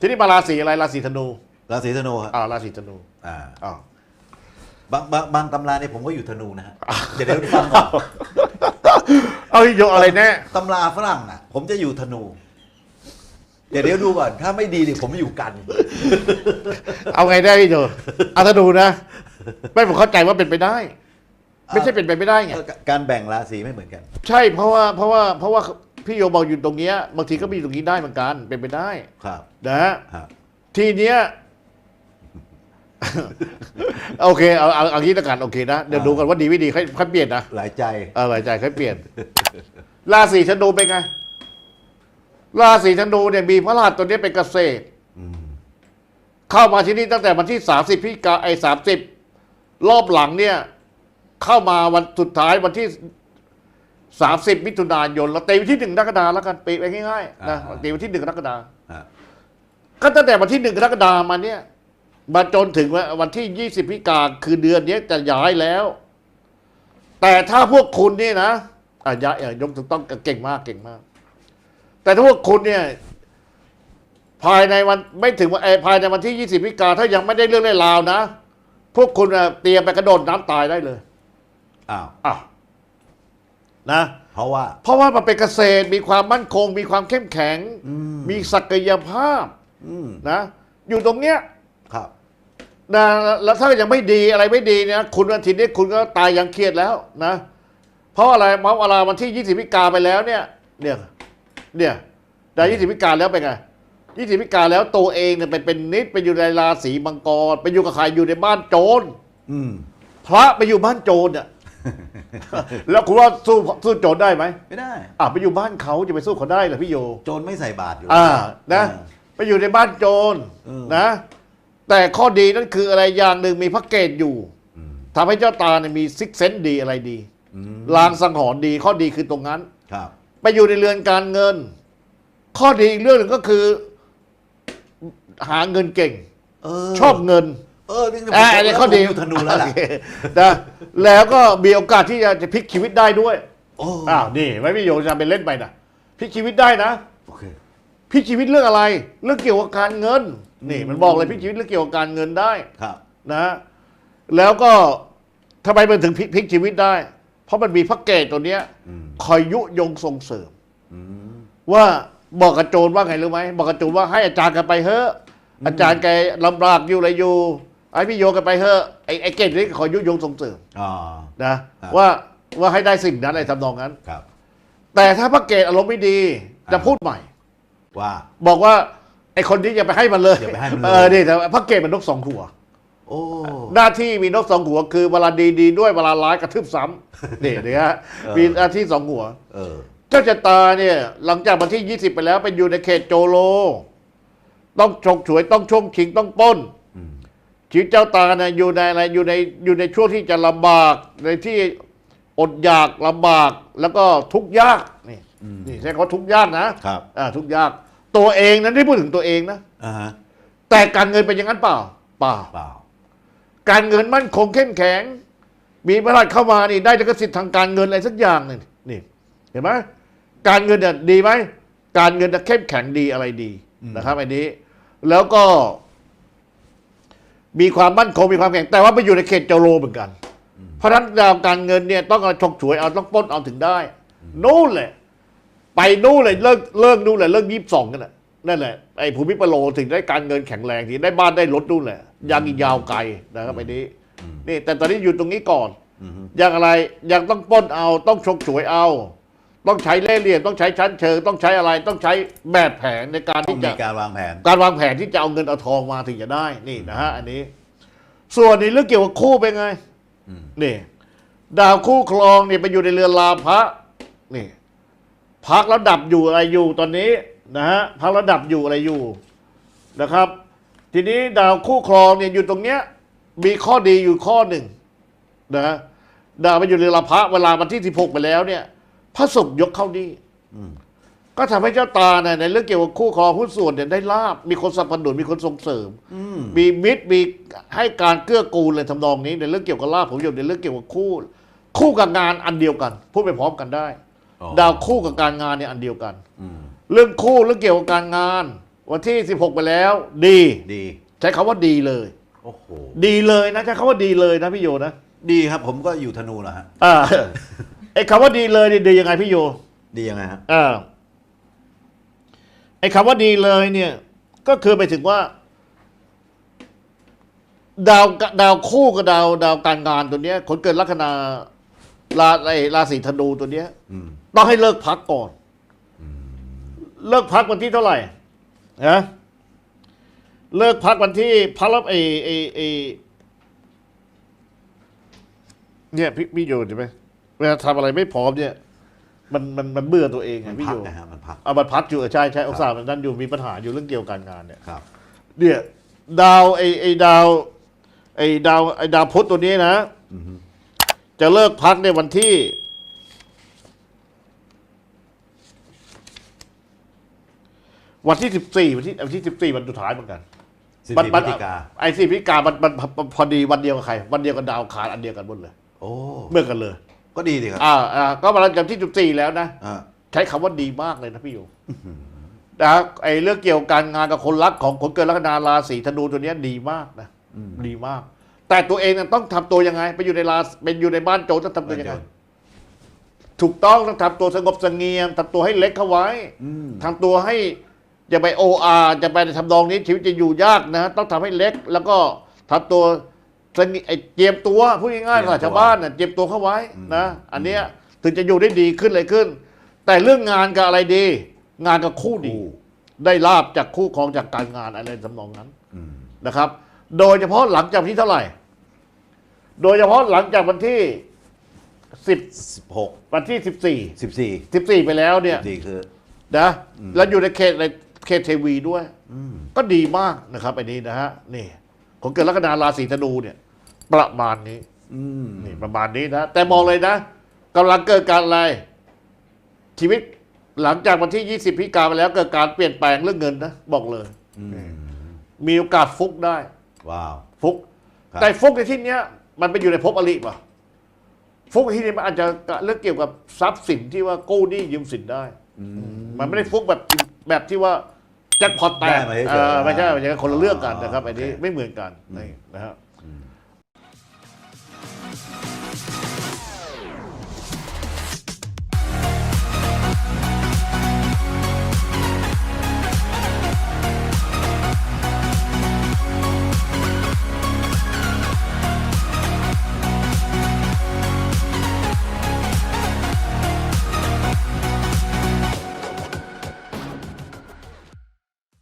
ทีนี้มาราศีอะไรราศีธนูราศีธนูครับอ่าราศีธนูอ่าอ่าบางบางบางตำราเนี่ยผมก็อยู่ธนูนะฮะเดี๋ยวเดี๋ยวฟังก่อนเอาพี่โยอะไรแน่ตำราฝรั่งอะ ผมจะอยู่ธนู เดี๋ยวเดี๋ยวดูก่อน ถ้าไม่ดีเนี่ยผมอยู่กัน เอาไงได้พี่โยเอาธนูนะไม่ผมเข้าใจว่าเป็นไปได้ ไม่ใช่เป็นไปไม่ได้ไงเออการแบ่งราศีไม่เหมือนกัน ใช่เพราะว่าเพราะว่าเพราะว่า พี่โยบอกอยู่ตรงเนี้ยบางทีก็มีตรงนี้ได้เหมือนกันเป็นไปได้ครับ นะฮะครับทีเนี้ย โอเคเอาเอาเอางี้ละกันโอเคนะเดี๋ยวดูกันว่าดีไม่ดีค่อยค่อยเปลี่ยนนะหลายใจ เออหลายใจค่อยเปลี่ยน ราศีธนูเป็นไง ราศีธนูเนี่ยมีพระราชตัวนี้เป็นเกษตร อืม เข้ามาที่นี่ตั้งแต่วันที่สามสิบพิกาไอ้สามสิบรอบหลังเนี่ย เข้ามาวันสุดท้ายวันที่ สามสิบมิถุนายนเราตีวันที่หนึ่งกรกฎาแล้วกันปีไปง่ายๆนะตีวันที่หนึ่งกรกฎาฮะก็ตั้งแต่วันที่หนึ่งกรกฎามาเนี่ยมาจนถึงวันที่ยี่สิบพิกาคือเดือนนี้จะย้ายแล้ว แต่ถ้าพวกคุณนี่นะอะย้ายเออยกถูกต้องเก่งมากเก่งมาก แต่ถ้าพวกคุณเนี่ย ภายในวันไม่ถึงวันเอ่อภายในวันที่ยี่สิบพิกาถ้ายังไม่ได้เรื่องได้ราวนะ พวกคุณน่ะเตรียมไปกระโดดน้ำตายได้เลยอ้าวอะ นะเพราะว่า เพราะว่ามันเป็นเกษตรมีความมั่นคง มีความเข้มแข็งอืมมีศักยภาพอืมนะอยู่ตรงเนี้ยครับนะแล้วถ้ายังไม่ดีอะไรไม่ดีเนี่ยคุณวันทีนี้คุณก็ตายยังเครียดแล้วนะ เพราะอะไรเพราะเวลาวันที่ยี่สิบพิกาไปแล้วเนี่ย เนี่ยเนี่ยได้ยี่สิบพิกาแล้วเป็นไงยี่สิบพิกาแล้วตัวเองเนี่ยเป็นเป็นนิดไปอยู่ในราศีมังกรไปอยู่กับใครอยู่ในบ้านโจรอืมพระไปอยู่บ้านโจรเนี่ย แล้วคุณว่าสู้สู้โจรได้ไหมไม่ได้ อะไปอยู่บ้านเขาจะไปสู้เขาได้เหรอพี่โย โจรไม่ใส่บาตรอยู่อ่านะอ่าไปอยู่ในบ้านโจรเออนะ แต่ข้อดีนั่นคืออะไรอย่างหนึ่งมีพระเกตอยู่อืมทำให้เจ้าตาเนี่ยมีซิกเซนดีอะไรดีอืมลางสังหรณ์ดีข้อดีคือตรงนั้นครับไปอยู่ในเรือนการเงิน ข้อดีอีกเรื่องหนึ่งก็คือ หาเงินเก่งเออชอบเงิน เออนี่ผมอ่าอันนี้ข้อดีผมยู่ธนูแล้วล่ะโอเคนะแล้วก็มีโอกาสที่จะจะพลิกชีวิตได้ด้วยโอ้อ้าวนี่ไม่มีโยจะเป็นเล่นไปนะพลิกชีวิตได้นะโอเค พลิกชีวิตเรื่องอะไร เรื่องเกี่ยวกับการเงิน นี่ มันบอกเลยพลิกชีวิตเรื่องเกี่ยวกับการเงินได้ ครับ นะแล้วก็ทำไมมันถึงพลิกพลิกชีวิตได้ เพราะมันมีพระเกตตัวเนี้ย อืม คอยยุยงส่งเสริม อืม ว่าบอกกับโจรว่าไงรู้ไหมบอกกับโจรว่าให้อาจารย์กันไปเถอะอาจารย์แกลำบากอยู่อะไรอยู่ ไอ้พี่โยกันไปเถอะไอ้ไอ้เกตนี่คอยยุยงส่งเสริมอ๋อ นะครับว่าว่าให้ได้สิ่งนั้นอะไรทำนองนั้น ครับ แต่ถ้าพระเกตอารมณ์ไม่ดีจะอ่าพูดใหม่ ว่า บอกว่าไอ้คนนี้อย่าไปให้มันเลยอย่าไปให้มันเลย เออนี่แต่พระเกตมันนกสองหัว โอ้ หน้าที่มีนกสองหัว คือเวลาดีดีด้วยเวลาร้ายกระทืบซ้ำ นี่นี่ฮะมีหน้าที่สองหัว เออ เจ้าชะตาเนี่ยหลังจากวันที่ 20 ไปแล้วไปอยู่ในเขตโจโล ต้องฉกฉวยต้องช่วงชิงต้องปล้นอืม ชีวิตเจ้าตาเนี่ยอยู่ในอะไรอยู่ในอยู่ในช่วงที่จะลำบากในที่อดอยากลำบากแล้วก็ทุกข์ยากนี่อืม นี่ใช่คำว่าทุกข์ยากนะครับ อ่าทุกข์ยาก ตัวเองนั้นได้พูดถึงตัวเองนะอ่าฮะแต่การเงินเป็นอย่างนั้นเปล่า เปล่า เปล่า การเงินมั่นคงเข้มแข็ง มีพระราชเข้ามานี่ได้ลิขสิทธิ์ทางการเงินอะไรสักอย่างหนึ่งนี่เห็นไหมการเงินเนี่ยดีไหมการเงินจะเข้มแข็งดีอะไรดีอืม นะครับอันนี้ แล้วก็ มีความมั่นคงมีความแข็งแต่ว่าไปอยู่ในเขตเจโรเหมือนกัน เพราะฉะนั้นดาวการเงินเนี่ยต้องเอาฉกฉวยเอาต้องปล้นเอาถึงได้ นู่นแหละ ไปนู่นเลยเลิกเลิกนู่นแหละเลิกยี่สิบสองกันแหละนั่นแหละไอ้ภูมิปโลถึงได้การเงินแข็งแรงที่ได้บ้านได้รถนู่นแหละยังอีกยาวไกลนะครับไอ้นี้อืมนี่แต่ตอนนี้อยู่ตรงนี้ก่อนอืมยังอะไรยังต้องปล้นเอาต้องฉกฉวยเอา ต้องใช้เล่ห์เหลี่ยมต้องใช้ชั้นเชิงต้องใช้อะไรต้องใช้แบบแผนในการต้อที่งจะมีการวางแผน การวางแผนที่จะเอาเงินเอาทองมาถึงจะได้นี่นะฮะอันนี้ ส่วนในเรื่องเกี่ยวกับคู่เป็นไงอืม นี่ดาวคู่ครองเนี่ยไปอยู่ในเรือนลาภะนี่พักแล้วดับอยู่อะไรอยู่ตอนนี้นะฮะพักแล้วดับอยู่อะไรอยู่นะครับ ทีนี้ดาวคู่ครองเนี่ยอยู่ตรงเนี้ย มีข้อดีอยู่ข้อหนึ่งนะดาวไปอยู่ในลาภะเวลาวันที่สิบหกไปแล้วเนี่ย พระศุกร์ยกเข้านี่อืมก็ทำให้เจ้าตาเนี่ยในเรื่องเกี่ยวกับคู่ครองหุ้นส่วนเนี่ยได้ลาบมีคนสนับสนุนมีคนส่งเสริมอืมมีมิตรมีให้การเกื้อกูลเลยทำนองนี้ในเรื่องเกี่ยวกับลาภผมอยู่ในเรื่องเกี่ยวกับคู่ คู่กับงานอันเดียวกันพูดไปพร้อมกันได้อ๋อดาวคู่กับการงานเนี่ยอันเดียวกันอืมเรื่องคู่เรื่องเกี่ยวกับการงาน วันที่ 16 ไปแล้ว ดีดี ใช้คำว่าดีเลยโอ้โหดีเลยนะใช้คำว่าดีเลยนะพี่โยนะดีครับ ผมก็อยู่ธนูแหละฮะอ่า ไอ้คำว่าดีเลยนี่ดียังไงพี่โยดียังไงฮะอ่าไอ้คำว่าดีเลยเนี่ย ก็คือไปถึงว่า ดาวดาวคู่กับดาว ดาวการงานตัวเนี้ยคนเกิดลัคนาราไอ้ราศีธนูตัวเนี้ยอืมต้องให้เลิกพักก่อน เลิกพักวันที่เท่าไหร่นะเลิกพักวันที่พระรับไอไอไอเนี่ยพี่พี่โยนใช่ไหม เวลาทำอะไรไม่พร้อมเนี่ย มันมันมันเบื่อตัวเองไงมันพี่พัโยกนะฮะมันพัก เอามันพักอยู่เออใช่ใช่องศามันนั่นอยู่มีปัญหาอยู่เรื่องเกี่ยวกับการงานเนี่ย ครับ เนี่ยดาวไอไอดาวไอดาวไอดาวพุธตัวนี้นะอือฮึ จะเลิกพักในวันที่ วันที่สิบสี่วันที่วันที่สิบสี่วันสุดท้ายเหมือนกันสิบมันสี่พมัฤศจิกาไอ้สี่พฤศจิกามันมันมันพอดีวันเดียวกับใคร วันเดียวกับดาวอังคารอันเดียวกันหมดเลยโอ้เมื่อกันเลย ก็ดีดีครับอ่าอ่าก็มาแล้วจากที่สิบสี่แล้วนะ อ่าใช้คำว่าดีมากเลยนะพี่โยนะไอ้เรื่องเกี่ยวกับการงานกับคนรักของคนเกิดลัคนาราศีธนูตัวเนี้ยดีมากนะอืมดีมาก แต่ตัวเองน่ะต้องทำตัวยังไง ไปอยู่ในราเป็นอยู่ในบ้านโจรต้องทำตัวยังไง ถูกต้องต้องทำตัวสงบเสงี่ยมทำตัวให้เล็กเข้าไว้อืมทำตัวให้อย่าไปโออาจะไปทำนองนี้ชีวิตจะอยู่ยากนะ ต้องทำให้เล็ก แล้วก็ทำตัว สงบไอ้เจียมตัวพูดง่ายๆภาษาชาวบ้านน่ะเจียมตัวเข้าไว้นะอันเนี้ยถึงจะอยู่ได้ดีขึ้นเลยขึ้น แต่เรื่องงานกับอะไรดี งานกับคู่ดีคู่ได้ลาบจากคู่ครองจากการงานอะไรทำนองนั้นอืมนะครับ โดยเฉพาะหลังจากวันที่เท่าไหร่ โดยเฉพาะหลังจากวันที่สิบสิบหกวันที่สิบสี่สิบสี่สิบสี่ไปแล้วเนี่ยดีคือนะอืมแล้วอยู่ในเขตในเขตเทวีด้วยอืมก็ดีมากนะครับอันนี้นะฮะนี่ของเกิดลัคนาราศีธนูเนี่ย ประมาณนี้อืมนี่ประมาณนี้นะ แต่มองเลยนะกำลังเกิดการอะไร ชีวิตหลังจากวันที่ 20พฤศจิกาไปแล้วเกิดการเปลี่ยนแปลงเรื่องเงินนะ บอกเลยอืมมีโอกาสฟุกได้ ว้าว ฟุกครับแต่ฟุกในที่เนี้ย มันไปอยู่ในภพอริป่ะ ฟุกในที่นี้มันอาจจะเรื่องเกี่ยวกับทรัพย์สินที่ว่ากู้หนี้ยืมสินได้อืมมันไม่ได้ฟุกแบบแบบที่ว่าแจ็คพอตแตกได้มาเฉยๆเออไม่ใช่ไม่ใช่คนละเรื่องกันนะครับอ๋ออันนี้โอเคไม่เหมือนกันอืมนี่นะฮะ